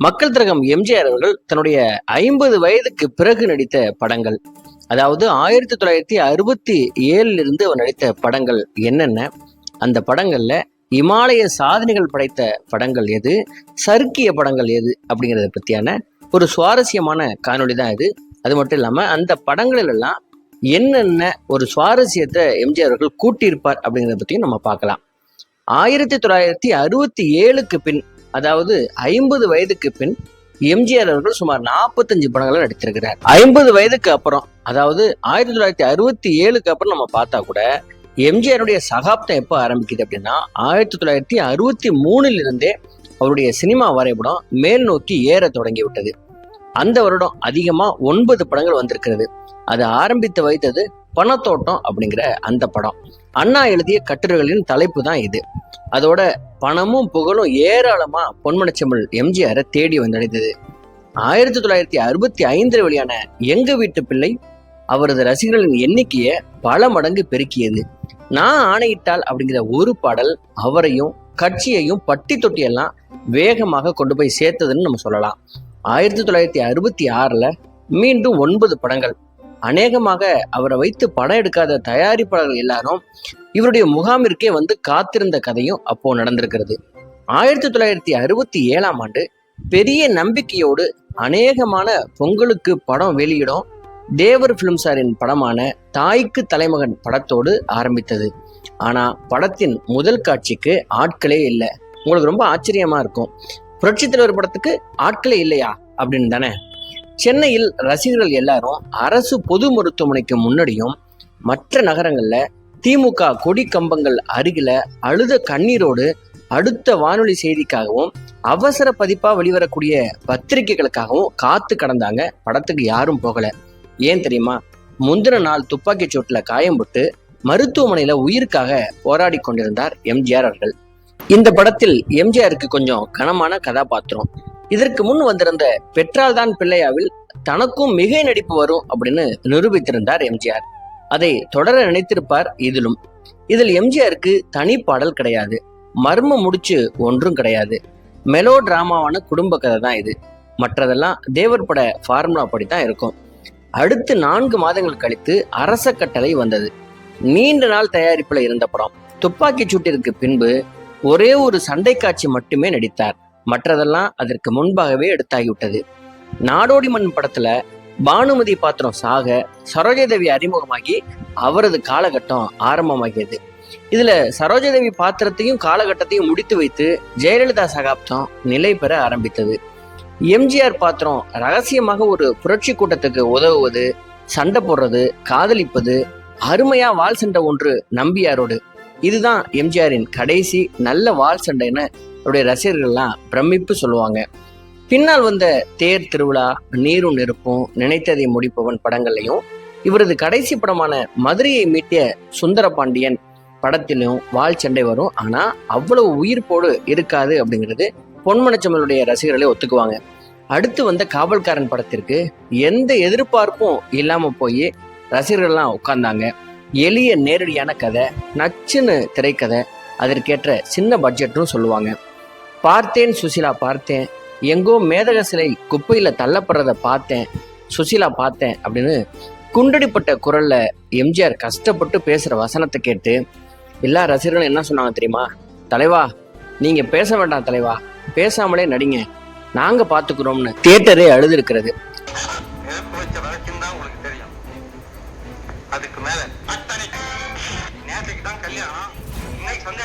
மக்கள் திரகம் எம்ஜிஆர் அவர்கள் தன்னுடைய ஐம்பது வயதுக்கு பிறகு நடித்த படங்கள். அதாவது ஆயிரத்தி தொள்ளாயிரத்தி அறுபத்தி ஏழுல இருந்து அவர் நடித்த படங்கள் என்னென்ன? அந்த படங்கள்ல இமாலய சாதனைகள் படைத்த படங்கள் எது? சறுக்கிய படங்கள் எது? அப்படிங்கிறத பத்தியான ஒரு சுவாரஸ்யமான காணொளி தான் இது. அது மட்டும் இல்லாம அந்த படங்களிலெல்லாம் என்னென்ன ஒரு சுவாரஸ்யத்தை எம்ஜிஆர் அவர்கள் கூட்டியிருப்பார் அப்படிங்கிறத பத்தியும் நம்ம பார்க்கலாம். ஆயிரத்தி தொள்ளாயிரத்தி அறுபத்தி ஏழுக்கு பின் அதாவது ஐம்பது வயதுக்கு பின் எம்ஜிஆர் அவர்கள் சுமார் நாற்பத்தஞ்சு படங்களை நடித்திருக்கிறார். ஐம்பது வயதுக்கு அப்புறம் அதாவது ஆயிரத்தி தொள்ளாயிரத்தி அறுபத்தி ஏழுக்கு அப்புறம் நம்ம பார்த்தா கூட எம்ஜிஆருடைய சகாப்தம் எப்போ ஆரம்பிக்குது அப்படின்னா ஆயிரத்தி தொள்ளாயிரத்தி அறுபத்தி மூணுல இருந்தே அவருடைய சினிமா வரைபடம் மேல் நோக்கி ஏற தொடங்கி விட்டது அந்த வருடம் அதிகமா ஒன்பது படங்கள் வந்திருக்கிறது. அது ஆரம்பித்து வைத்தது பணத்தோட்டம் அப்படிங்கிற அந்த படம். அண்ணா எழுதிய கட்டுரைகளின் தலைப்பு தான் இது. அதோட பணமும் புகழும் ஏராளமா பொன்மனச்செம்மல் எம்ஜிஆரை தேடி வந்தடைந்தது. ஆயிரத்தி தொள்ளாயிரத்தி அறுபத்தி ஐந்தில் வெளியான எங்க வீட்டு பிள்ளை அவரது ரசிகர்களின் எண்ணிக்கையை பல மடங்கு பெருக்கியது. நான் ஆணையிட்டால் அப்படிங்கிற ஒரு பாடல் அவரையும் கட்சியையும் பட்டி தொட்டியெல்லாம் வேகமாக கொண்டு போய் சேர்த்ததுன்னு நம்ம சொல்லலாம். ஆயிரத்தி தொள்ளாயிரத்தி அறுபத்தி ஆறுல மீண்டும் ஒன்பது படங்கள். அநேகமாக அவரை வைத்து படம் எடுக்காத தயாரிப்பாளர்கள் எல்லாரும் இவருடைய முகாமிற்கே வந்து காத்திருந்த கதையும் அப்போ நடந்திருக்கிறது. ஆயிரத்தி தொள்ளாயிரத்தி அறுபத்தி ஏழாம் ஆண்டு பெரிய நம்பிக்கையோடு அநேகமான பொங்கலுக்கு படம் வெளியிடும் தேவர் பிலிம்சாரின் படமான தாய்க்கு தலைமகன் படத்தோடு ஆரம்பித்தது. ஆனா படத்தின் முதல் காட்சிக்கு ஆட்களே இல்லை. உங்களுக்கு ரொம்ப ஆச்சரியமா இருக்கும். புரட்சி தலைவர் படத்துக்கு ஆட்களே இல்லையா? அப்படின்னு தானே. சென்னையில் ரசிகர்கள் எல்லாரும் அரசு பொது மருத்துவமனைக்கு முன்னாடியும் மற்ற நகரங்களில் திமுக கொடி கம்பங்கள் அருகில அழுத கண்ணீரோடு அடுத்த வானொலி செய்திக்காகவும் அவசர பதிப்பாக வெளிவரக்கூடிய பத்திரிகைகளுக்காகவும் காத்து கடந்தாங்க. படத்துக்கு யாரும் போகல. ஏன் தெரியுமா? முந்தின நாள் துப்பாக்கி சூட்டில் காயம்பட்டு மருத்துவமனையில உயிருக்காக போராடி கொண்டிருந்தார் எம்ஜிஆர் அவர்கள். இந்த படத்தில் எம்ஜிஆருக்கு கொஞ்சம் கனமான கதாபாத்திரம். இதற்கு முன் வந்திருந்த பெற்றால்தான் பிள்ளையாவில் தனக்கும் மிகை நடிப்பு வரும் அப்படின்னு நிரூபித்திருந்தார் எம்ஜிஆர். அதை தொடர நினைத்திருப்பார் இதிலும். இதில் எம்ஜிஆருக்கு தனி பாடல் கிடையாது. மர்ம முடிச்சு ஒன்றும் கிடையாது. மெலோ டிராமாவான குடும்ப கதை தான் இது. மற்றதெல்லாம் தேவர் பட ஃபார்முலா படி தான் இருக்கும். அடுத்து நான்கு மாதங்கள் கழித்து அரச கட்டளை வந்தது. நீண்ட நாள் தயாரிப்பில் இருந்த படம். துப்பாக்கி சூட்டிற்கு பின்பு ஒரே ஒரு சண்டை காட்சி மட்டுமே நடித்தார். மற்றதெல்லாம் அதற்கு முன்பாகவே எடுத்தாகிவிட்டது. நாடோடி மண் படத்துல பானுமதி பாத்திரம் சாக சரோஜாதேவி அறிமுகமாகி அவரது காலகட்டம் ஆரம்பமாகியது. இதுல சரோஜாதேவி பாத்திரத்தையும் காலகட்டத்தையும் முடித்து வைத்து ஜெயலலிதா சகாப்தம் நிலை பெற ஆரம்பித்தது. எம்ஜிஆர் பாத்திரம் ரகசியமாக ஒரு புரட்சி கூட்டத்துக்கு உதவுவது சண்டை போடுறது காதலிப்பது அருமையா வால் சண்டை ஒன்று நம்பியாரோடு. இதுதான் எம்ஜிஆரின் கடைசி நல்ல வால் சண்டைன்னு அவருடைய ரசிகர்கள்லாம் பிரமிப்பு சொல்லுவாங்க. பின்னால் வந்த தேர் திருவிழா நீரும் நெருப்பும் நினைத்ததை முடிப்பவன் படங்கள்லையும் இவரது கடைசி படமான மதுரையை மீட்டிய சுந்தர பாண்டியன் படத்திலும் வால் சண்டை வரும். ஆனா அவ்வளவு உயிர்ப்போடு இருக்காது அப்படிங்கிறது பொன்மனச்சம்மலுடைய ரசிகர்களே ஒத்துக்குவாங்க. அடுத்து வந்த காவல்காரன் படத்திற்கு எந்த எதிர்பார்ப்பும் இல்லாம போய் ரசிகர்கள்லாம் உட்கார்ந்தாங்க. எளிய நேரடியான கதை நச்சுன்னு திரைக்கதை அதற்கேற்ற சின்ன பட்ஜெட்டும் சொல்லுவாங்க. பார்த்தேன் சுசிலா பார்த்தேன். எங்கோ மேதக சிலை குப்பையில் தள்ளப்படுறத பார்த்தேன் சுசிலா பார்த்தேன் அப்படின்னு குண்டடிப்பட்ட குரலில் எம்ஜிஆர் கஷ்டப்பட்டு பேசுகிற வசனத்தை கேட்டு எல்லா ரசிகர்களும் என்ன சொன்னாங்க தெரியுமா? தலைவா நீங்கள் பேச வேண்டாம் தலைவா பேசாமலே நடிங்க நாங்கள் பார்த்துக்குறோம்னு தியேட்டரே அழுது இருக்கிறது அதுக்கு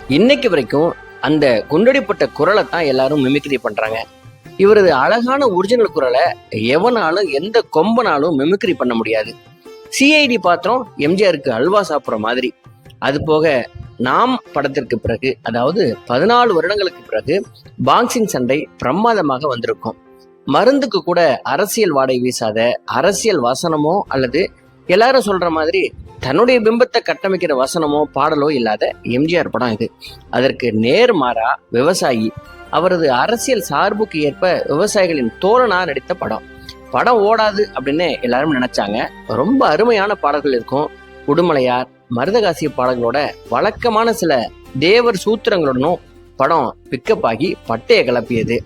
இன்னைக்கு வரைக்கும் அந்த குண்டடிப்பட்ட குரலை தான் எல்லாரும் மிமிக்ரி பண்ணுறாங்க இவரது அழகான ஒரிஜினல் குரலை எவனாலும் எந்த கொம்பனாலும் மெமிக்ரி பண்ண முடியாது. சிஐடி பாத்திரம் எம்ஜிஆருக்கு அல்வா சாப்பிட்ற மாதிரி. அது போக நாம் படத்திற்கு பிறகு அதாவது பதினாலு வருடங்களுக்கு பிறகு பாக்ஸிங் சண்டை பிரமாதமாக வந்திருக்கும். மருந்துக்கு கூட அரசியல் வாடை வீசாத அரசியல் வசனமோ அல்லது எல்லாரும் சொல்ற மாதிரி தன்னுடைய பிம்பத்தை கட்டமைக்கிற வசனமோ பாடலோ இல்லாத எம்ஜிஆர் படம் இது. அதற்கு நேர்மாறா விவசாயி அவரது அரசியல் சார்புக்கு ஏற்ப விவசாயிகளின் தோழனா நடித்த படம். படம் ஓடாது அப்படின்னு எல்லாரும் நினைச்சாங்க. ரொம்ப அருமையான பாடல்கள் இருக்கும். உடுமலையார் மருதகாசிய பாடல்களோட வழக்கமான சில தேவர் சூத்திரங்களுடனும் படம் பிக்கப் ஆகி பட்டையை கிளப்பியது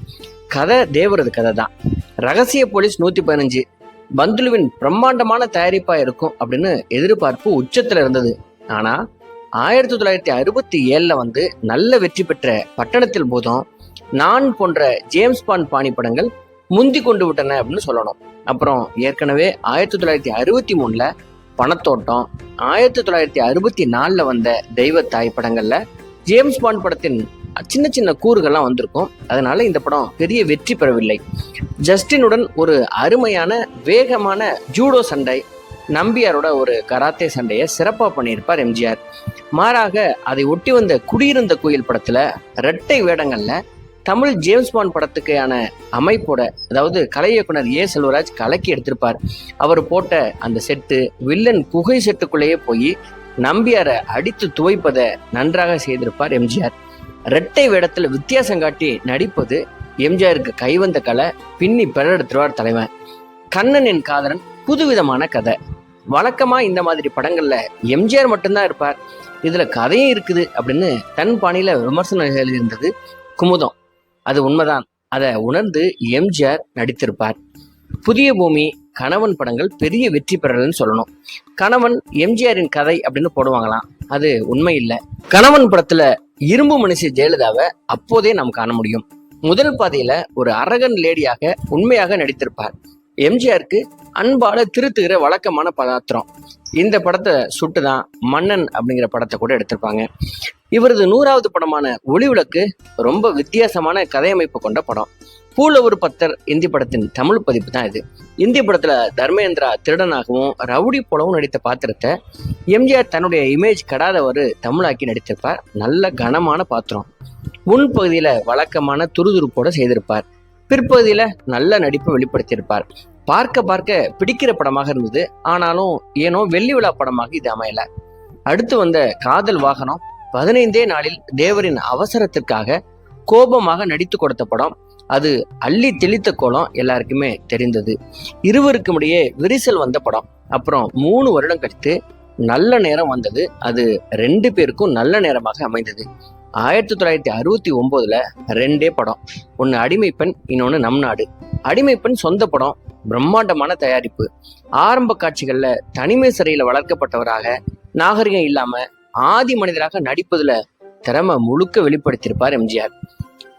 கதை தேவரது கதை தான். ரகசிய போலீஸ் நூத்தி பதினஞ்சு. பந்துலுவின் பிரம்மாண்டமான தயாரிப்பா இருக்கும் அப்படின்னு எதிர்பார்ப்பு உச்சத்துல இருந்தது. ஆனா ஆயிரத்தி தொள்ளாயிரத்தி அறுபத்தி ஏழுல வந்து நல்ல வெற்றி பெற்ற பட்டணத்தில் போதும் நான் போன்ற ஜேம்ஸ் பாண்ட் பாணி படங்கள் முந்தி கொண்டு விட்டன அப்படின்னு சொல்லணும். அப்புறம் ஏற்கனவே ஆயிரத்தி தொள்ளாயிரத்தி அறுபத்தி மூணுல பணத்தோட்டம் ஆயிரத்தி தொள்ளாயிரத்தி அறுபத்தி நாலில் வந்த தெய்வ தாய் படங்களில் ஜேம்ஸ் பாண்ட் படத்தின் சின்ன சின்ன கூறுகள்லாம் வந்திருக்கும். அதனால இந்த படம் பெரிய வெற்றி பெறவில்லை. ஜஸ்டினுடன் ஒரு அருமையான வேகமான ஜூடோ சண்டை நம்பியாரோட ஒரு கராத்தே சண்டையை சிறப்பாக பண்ணியிருப்பார் எம்ஜிஆர். மாறாக அதை ஒட்டி வந்த குடியிருந்த கோயில் படத்தில் இரட்டை வேடங்களில் தமிழ் ஜேம்ஸ் பாண்ட் படத்துக்கான அமைப்போட அதாவது கலை இயக்குனர் ஏ செல்வராஜ் கலக்கி எடுத்திருப்பார். அவர் போட்ட அந்த செட்டு வில்லன் குகை செட்டுக்குள்ளேயே போய் நம்பியாரை அடித்து துவைப்பதை நன்றாக செய்திருப்பார் எம்ஜிஆர். இரட்டை வேடத்தில் வித்தியாசம் காட்டி நடிப்பது எம்ஜிஆருக்கு கைவந்த கலை பின்னி பெறெடுத்துருவார் தலைவன். கண்ணனின் காதலன் புதுவிதமான கதை. வழக்கமா இந்த மாதிரி படங்கள்ல எம்ஜிஆர் மட்டும்தான் இருப்பார். இதுல கதையும் இருக்குது அப்படின்னு தன் பாணியில விமர்சனம் எழுதியிருந்தது குமுதம். அது உண்மைதான். அதை உணர்ந்து எம்ஜிஆர் நடித்திருப்பார். புதிய பூமி கணவன் படங்கள் பெரிய வெற்றி பெறலன்னு சொல்லணும். கணவன் எம்ஜிஆரின் கதை அப்படின்னு போடுவாங்களாம். அது உண்மை இல்லை. கணவன் படத்துல இரும்பு மனுஷி ஜெயலலிதாவை அப்போதே நாம் காண முடியும். முதல் பாதையில ஒரு அரகன் லேடியாக உண்மையாக நடித்திருப்பார். எம்ஜிஆருக்கு அன்பால திருத்துகிற வழக்கமான பதார்த்தம் இந்த படத்தை சுட்டுதான் மன்னன் அப்படிங்கிற படத்தை கூட எடுத்திருப்பாங்க. இவரது நூறாவது படமான ஒளி விளக்கு ரொம்ப வித்தியாசமான கதையமைப்பு கொண்ட படம். பூலவர் பத்தர் இந்தி படத்தின் தமிழ் பதிப்பு தான் இது. இந்தி படத்துல தர்மேந்திரா திருடனாகவும் ரவுடி போலவும் நடித்த பாத்திரத்தை எம்ஜிஆர் தன்னுடைய இமேஜ் கடாதவர் தமிழாக்கி நடித்திருப்பார். நல்ல கனமான பாத்திரம். முன்பகுதியில வழக்கமான துருதுருப்போட செய்திருப்பார். பிற்பகுதியில் நல்ல நடிப்பை வெளிப்படுத்தியிருப்பார். பார்க்க பார்க்க பிடிக்கிற படமாக இருந்தது. ஆனாலும் ஏனோ வெள்ளி விழா படமாக இது அமையல. அடுத்து வந்த காதல் வாகனம் பதினைந்தே நாளில் தேவரின் அவசரத்திற்காக கோபமாக நடித்து கொடுத்த படம். அது அள்ளி தெளித்த கோலம் எல்லாருக்குமே தெரிந்தது. இருவருக்கும் இடையே விரிசல் வந்த படம். அப்புறம் மூணு வருடம் கழித்து நல்ல நேரம் வந்தது. அது ரெண்டு பேருக்கும் நல்ல நேரமாக அமைந்தது. ஆயிரத்தி தொள்ளாயிரத்தி அறுபத்தி ஒம்போதில் ரெண்டே படம். ஒன்று அடிமைப்பெண் இன்னொன்று நம் நாடு. அடிமைப்பெண் சொந்த படம் பிரம்மாண்டமான தயாரிப்பு. ஆரம்ப காட்சிகளில் தனிமை சிறையில் வளர்க்கப்பட்டவராக நாகரிகம் இல்லாமல் ஆதி மனிதராக நடிப்பதில் திறமை முழுக்க வெளிப்படுத்தியிருப்பார் எம்ஜிஆர்.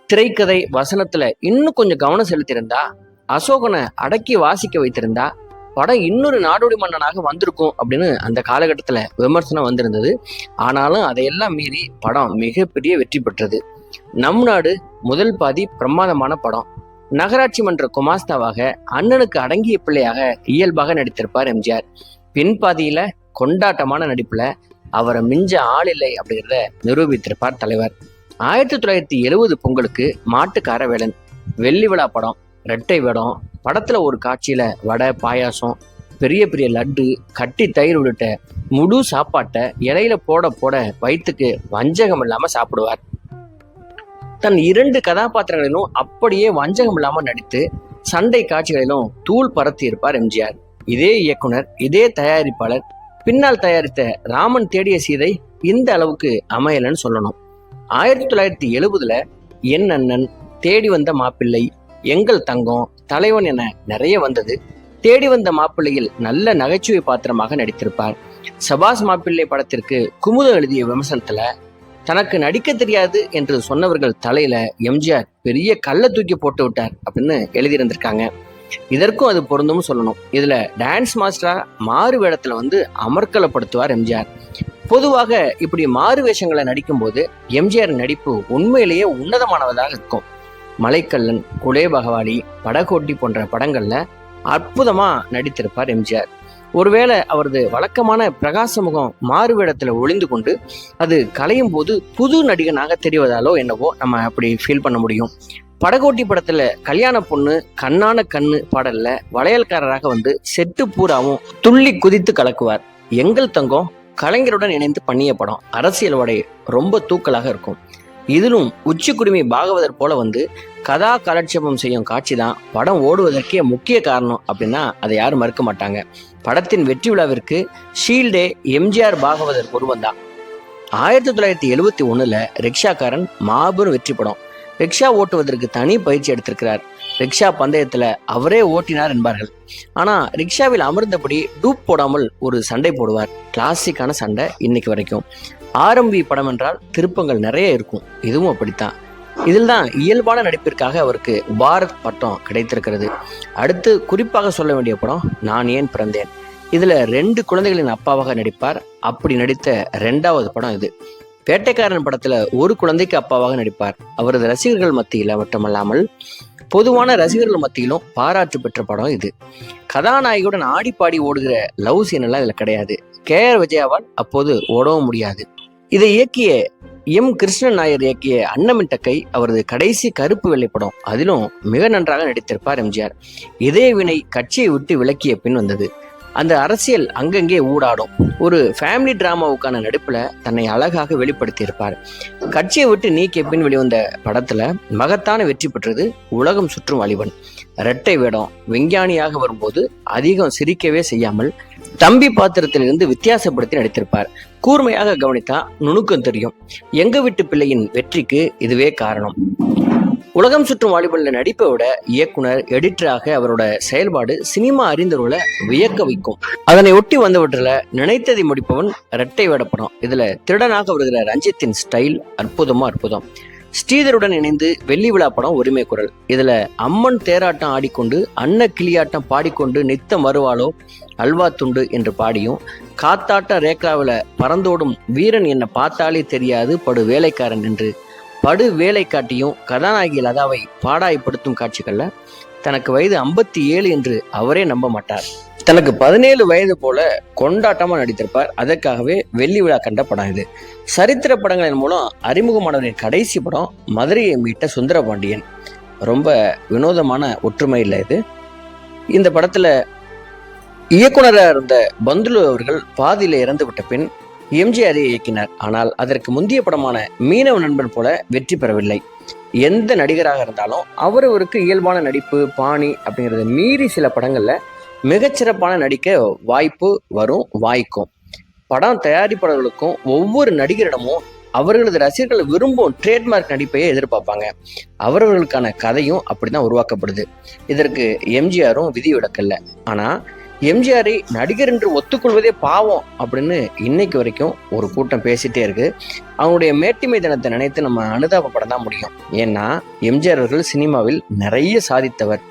திரைக்கதை வசனத்தில் இன்னும் கொஞ்சம் கவனம் செலுத்தியிருந்தா அசோகனை அடக்கி வாசிக்க வைத்திருந்தா படம் இன்னொரு நாடோடி மன்னனாக வந்திருக்கும் அப்படின்னு அந்த காலகட்டத்தில் விமர்சனம் வந்திருந்தது. ஆனாலும் அதையெல்லாம் மீறி படம் மிகப்பெரிய வெற்றி பெற்றது. நம் நாடு முதல் பாதி பிரமாதமான படம். நகராட்சி மன்ற குமாஸ்தாவாக அண்ணனுக்கு அடங்கிய பிள்ளையாக இயல்பாக நடித்திருப்பார் எம்ஜிஆர். பின்பாதியில கொண்டாட்டமான நடிப்புல அவரை மிஞ்ச ஆள் இல்லை அப்படிங்கிறத நிரூபித்திருப்பார் தலைவர். ஆயிரத்தி தொள்ளாயிரத்தி எழுபது பொங்கலுக்கு மாட்டுக்கார வேலன் வெள்ளி விழா படம். ரெட்டை வடம் படத்தில் ஒரு காட்சியில் வடை பாயாசம் பெரிய பெரிய லட்டு கட்டி தயிர் உள்ளிட்ட முழு சாப்பாட்டை இலையில போட போட வயிற்றுக்கு வஞ்சகம் இல்லாமல் சாப்பிடுவார். தன் இரண்டு கதாபாத்திரங்களிலும் அப்படியே வஞ்சகம் இல்லாமல் நடித்து சண்டை காட்சிகளிலும் தூள் பரத்தி இருப்பார் எம்ஜிஆர். இதே இயக்குனர் இதே தயாரிப்பாளர் பின்னால் தயாரித்த ராமன் தேடிய சீதை இந்த அளவுக்கு அமையலன்னு சொல்லணும். ஆயிரத்தி தொள்ளாயிரத்தி எழுபதுல என் அண்ணன் தேடி வந்த மாப்பிள்ளை எங்கள் தங்கம் தலைவன் என நிறைய வந்தது. தேடி வந்த மாப்பிள்ளையில் நல்ல நகைச்சுவை பாத்திரமாக நடித்திருப்பார். சபாஸ் மாப்பிள்ளை படத்திற்கு குமுதம் எழுதிய விமர்சனத்துல தனக்கு நடிக்க தெரியாது என்று சொன்னவர்கள் தலையில எம்ஜிஆர் பெரிய கல்லை தூக்கி போட்டு விட்டார் அப்படின்னு எழுதியிருந்திருக்காங்க. இதற்கும் அது பொருந்தும் சொல்லணும். இதுல டான்ஸ் மாஸ்டரா மாறு வேடத்துல வந்து அமர்க்கலப்படுத்துவார் எம்ஜிஆர். பொதுவாக இப்படி மாறு வேஷங்களை நடிக்கும்போது எம்ஜிஆர் நடிப்பு உண்மையிலேயே உன்னதமானவதாக இருக்கும். மலைக்கல்லன் குலே பகவாலி படகோட்டி போன்ற படங்களில் அற்புதமாக நடித்திருப்பார் எம்ஜிஆர். ஒருவேளை அவரது வழக்கமான பிரகாச முகம் மாறுவேடத்தில் ஒளிந்து கொண்டு அது கலையும் போது புது நடிகனாக தெரிவதாலோ என்னவோ நம்ம அப்படி ஃபீல் பண்ண முடியும். படகோட்டி படத்துல கல்யாண பொண்ணு கண்ணான கண்ணு பாடல்ல வளையல்காரராக வந்து செட்டு பூராவும் துள்ளி குதித்து கலக்குவார். எங்கள் தங்கம் கலைஞருடன் இணைந்து பண்ணிய படம் அரசியல் வடை ரொம்ப தூக்கலாக இருக்கும். இதிலும் உச்சி குடுமி பாகவதர் போல வந்து கதா காலட்சேபம் செய்யும் காட்சி தான் படம் ஓடுவதற்கே முக்கிய காரணம் அப்படின்னா அதை யாரும் மறுக்க மாட்டாங்க. படத்தின் வெற்றி விழாவிற்கு ஷீல்டே எம்ஜிஆர் பாகவதர் ஒருவன் தான் ஆயிரத்தி தொள்ளாயிரத்தி எழுவத்தி ஒன்றில் ரிக்ஷாக்காரன் மாபெரும் வெற்றி படம். ரிக்ஷா ஓட்டுவதற்கு தனி பயிற்சி எடுத்திருக்கிறார். ரிக்ஷா பந்தயத்தில் அவரே ஓட்டினார் என்பார்கள். ஆனால் ரிக்ஷாவில் அமர்ந்தபடி டூப் போடாமல் ஒரு சண்டை போடுவார். கிளாசிக்கான சண்டை இன்னைக்கு வரைக்கும். ஆரம்பி படம் என்றால் திருப்பங்கள் நிறைய இருக்கும். இதுவும் அப்படித்தான். இதில் தான் இயல்பான நடிப்பிற்காக அவருக்கு பாரத் பட்டம் கிடைத்திருக்கிறது. அடுத்து குறிப்பாக சொல்ல வேண்டிய படம் நான் ஏன் பிறந்தேன். இதில் ரெண்டு குழந்தைகளின் அப்பாவாக நடிப்பார். அப்படி நடித்த ரெண்டாவது படம் இது. வேட்டைக்காரன் படத்தில் ஒரு குழந்தைக்கு அப்பாவாக நடிப்பார். அவரது ரசிகர்கள் மத்தியில் மட்டுமல்லாமல் பொதுவான ரசிகர்கள் மத்தியிலும் பாராட்டு பெற்ற படம் இது. கதாநாயகியுடன் ஆடி பாடி ஓடுகிற லவ் சீன் எல்லாம் இதில் கிடையாது. கே ஆர் விஜயாவால் அப்போது ஓடவும் முடியாது. இதை இயக்கிய எம் கிருஷ்ணன் நாயர் இயக்கிய அன்னமிட்டக்கை அவரது கடைசி கருப்பு வெள்ளை படம். அதிலும் மிக நன்றாக நடித்திருப்பார் எம்ஜிஆர். இதே வினை கட்சியை விட்டு விலக்கிய பின் வந்தது. அந்த அரசியல் அங்கங்கே ஊடாடும். ஒரு ஃபேமிலி டிராமாவுக்கான நடிப்பில் தன்னை அழகாக வெளிப்படுத்தியிருப்பார். கட்சியை விட்டு நீக்கிய பின் வெளிவந்த படத்தில் மகத்தான வெற்றி பெற்றது உலகம் சுற்றும் வலிவன் இரட்டை வேடம் விஞ்ஞானியாக வரும்போது அதிகம் சிரிக்கவே செய்யாமல் தம்பி பாத்திரத்திலிருந்து வித்தியாசப்படுத்தி நடித்திருப்பார். கூர்மையாக கவனித்தா நுணுக்கம் தெரியும். எங்க வீட்டு பிள்ளையின் வெற்றிக்கு இதுவே காரணம். உலகம் சுற்றும் வாலிபன்ல நடிப்பை விட இயக்குனர் எடிட்டராக அவரோட செயல்பாடு சினிமா அறிந்தவர்களை வியக்க வைக்கும். அதனை ஒட்டி வந்தவற்றில் நினைத்ததை முடிப்பவன் இரட்டை வேட படம். இதுல திருடனாக வருகிற ரஞ்சித்தின் ஸ்டைல் அற்புதமா அற்புதம். ஸ்ரீதருடன் இணைந்து வெள்ளி விழா படம் உரிமை குரல். இதுல அம்மன் தேராட்டம் ஆடிக்கொண்டு அன்ன கிளியாட்டம் பாடிக்கொண்டு நித்தம் மறுவாளோ அல்வா துண்டு என்று பாடியும் காத்தாட்ட ரேக்லாவில் பறந்தோடும் வீரன் என்ன பார்த்தாலே தெரியாது படு வேலைக்காரன் என்று படு வேலை காட்டியும் கதாநாயகி லதாவை பாடாய்ப்படுத்தும் காட்சிகளில் தனக்கு வயது ஐம்பத்தி ஏழு என்று அவரே நம்ப மாட்டார். தனக்கு பதினேழு வயது போல கொண்டாட்டமாக நடித்திருப்பார். அதற்காகவே வெள்ளி விழா கண்ட படம் இது. சரித்திர படங்களின் மூலம் அறிமுகமானவரின் கடைசி படம் மதுரையை மீட்ட சுந்தரபாண்டியன். ரொம்ப வினோதமான ஒற்றுமை இல்லை இது. இந்த படத்தில் இயக்குனராக இருந்த பந்துலு அவர்கள் பாதியில் இறந்து விட்ட பின் எம்ஜிஆரை இயக்கினார். ஆனால் அதற்கு முந்தைய படமான மீனவ நண்பன் போல வெற்றி பெறவில்லை. எந்த நடிகராக இருந்தாலும் அவரவருக்கு இயல்பான நடிப்பு பாணி அப்படிங்கிறத மீறி சில படங்கள்ல மிகச்சிறப்பான நடிக்க வாய்ப்பு வரும் வாய்க்கும். படம் தயாரிப்பாளர்களுக்கும் ஒவ்வொரு நடிகரிடமும் அவர்களது ரசிகர்கள் விரும்பும் ட்ரேட்மார்க் நடிப்பையே எதிர்பார்ப்பாங்க. அவரவர்களுக்கான கதையும் அப்படிதான் உருவாக்கப்படுது. இதற்கு எம்ஜிஆரும் விதி விடக்கல்ல ஆனா எம்ஜிஆரை நடிகர் என்று ஒத்துக்கொள்வதே பாவம் அப்படின்னு இன்னைக்கு வரைக்கும் ஒரு கூட்டம் பேசிட்டே இருக்கு. அவங்களுடைய மேட்டிமை தினத்தை நினைத்து நம்ம அனுதாபப்பட தான் முடியும். ஏன்னா எம்ஜிஆர் அவர்கள் சினிமாவில் நிறைய சாதித்தவர்.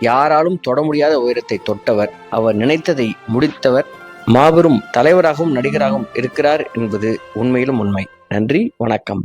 யாராலும் தொட முடியாத உயரத்தை தொட்டவர். அவர் நினைத்ததை முடித்தவர். மாபெரும் தலைவராகவும் நடிகராகவும் இருக்கிறார் என்பது உண்மையிலும் உண்மை. நன்றி வணக்கம்.